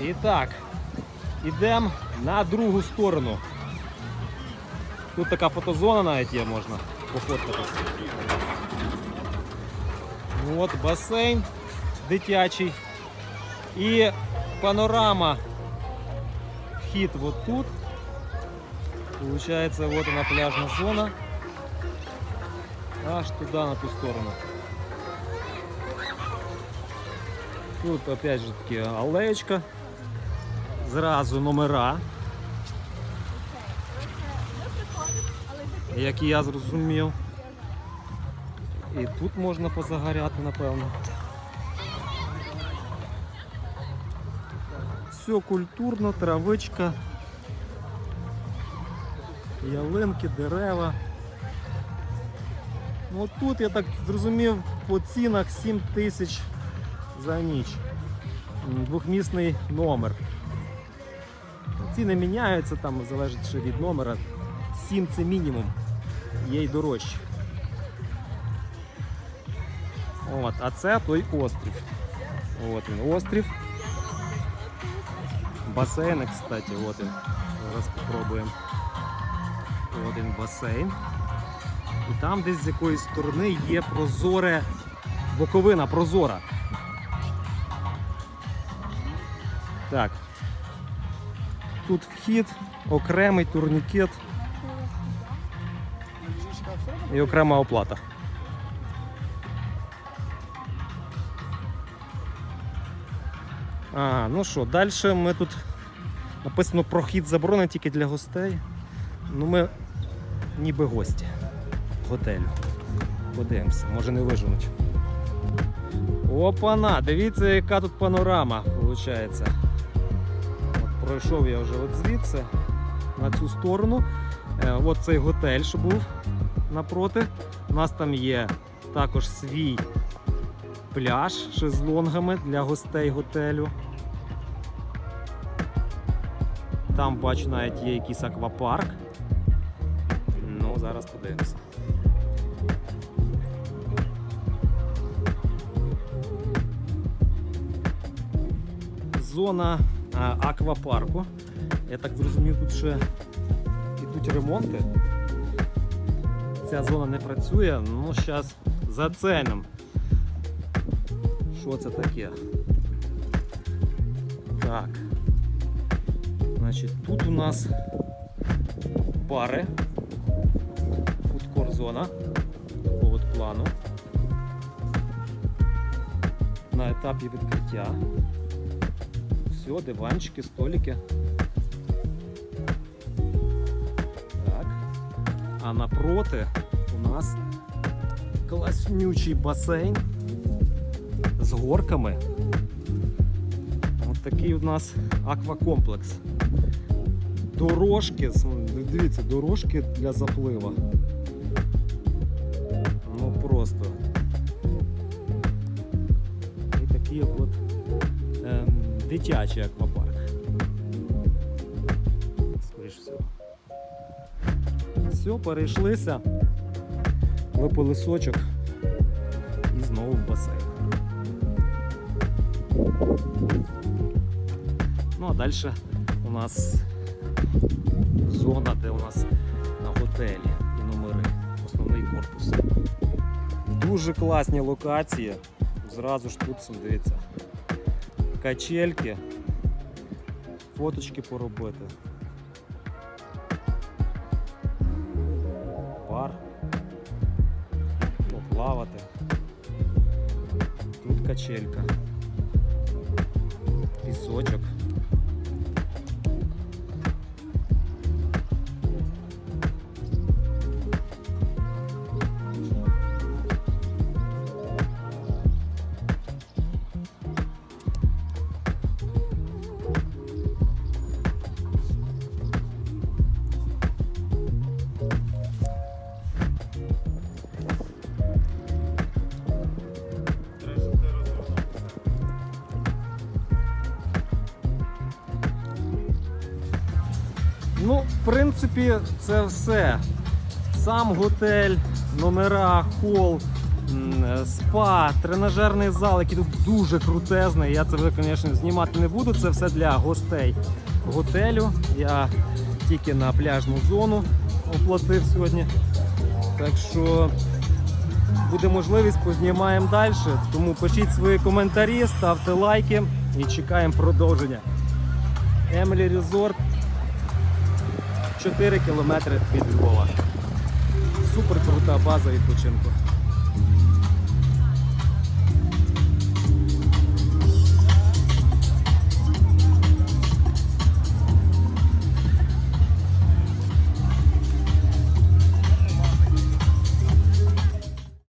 І так, ідемо на другу сторону. Тут така фотозона навіть є, можна пофоткатися. Ну От басейн дитячий. І панорама. Вхід от тут. Получається, вот она пляжна зона. Аж туди, на ту сторону. Тут опять же таки алеечка. Зразу номера. Як і я зрозумів. І тут можна позагоряти, напевно. Все культурно, травичка, ялинки, дерева. Ну тут я так зрозумів по цінах 7 тисяч за ніч. Двохмісний номер. Ціни міняються, там залежить ще від номера. 7 це мінімум, є й дорожче. От, а це той острів. От він острів. Басейни, кстати, от він. Зараз спробуємо. От він басейн. І там десь з якоїсь сторони є прозоре боковина прозора. Так. Тут вхід, окремий турнікет і окрема оплата. Ага, ну що, далі ми тут написано прохід заборонений тільки для гостей. Ну ми ніби гості готелю. Подивимося, може не виженуть. Опана! Дивіться, яка тут панорама виходить. Пройшов я вже от звідси на цю сторону. Е, от цей готель, що був напроти. У нас там є також свій пляж з шезлонгами для гостей готелю. Там бачу навіть є якийсь аквапарк. Ну, зараз подивимося. Зона аквапарку. Я так зрозумів, тут ще йдуть ремонти. Ця зона не працює, ну зараз заценимо. Що це таке? Так. Значить, тут у нас бари. Фудкор зона такого плану. На етапі відкриття. Все, диванчики, столики. Так. А напроти у нас класнючий басейн з горками. Ось такий у нас аквакомплекс. Дорожки, дивіться, дорожки для заплива. Ну просто. І такий от ем, дитячий аквапарк. Скоріш всього. Все, перейшлися. Випили сочок і знову в басейн. Ну а далі у нас зона, де у нас на готелі і номери, основний корпус. Дуже класні локації. Зразу ж тут дивіться. Качельки, фоточки поробити. Бар. Поплавати. Тут качелька. Пісочок. Ну, в принципі, це все. Сам готель, номера, хол, е, спа, тренажерний зал, який тут дуже крутезний. Я це звісно, знімати не буду. Це все для гостей готелю. Я тільки на пляжну зону оплатив сьогодні. Так що буде можливість, познімаємо далі. Тому пишіть свої коментарі, ставте лайки і чекаємо продовження. Емілі Резорт 4 кілометри від Львова. Супер крута база відпочинку.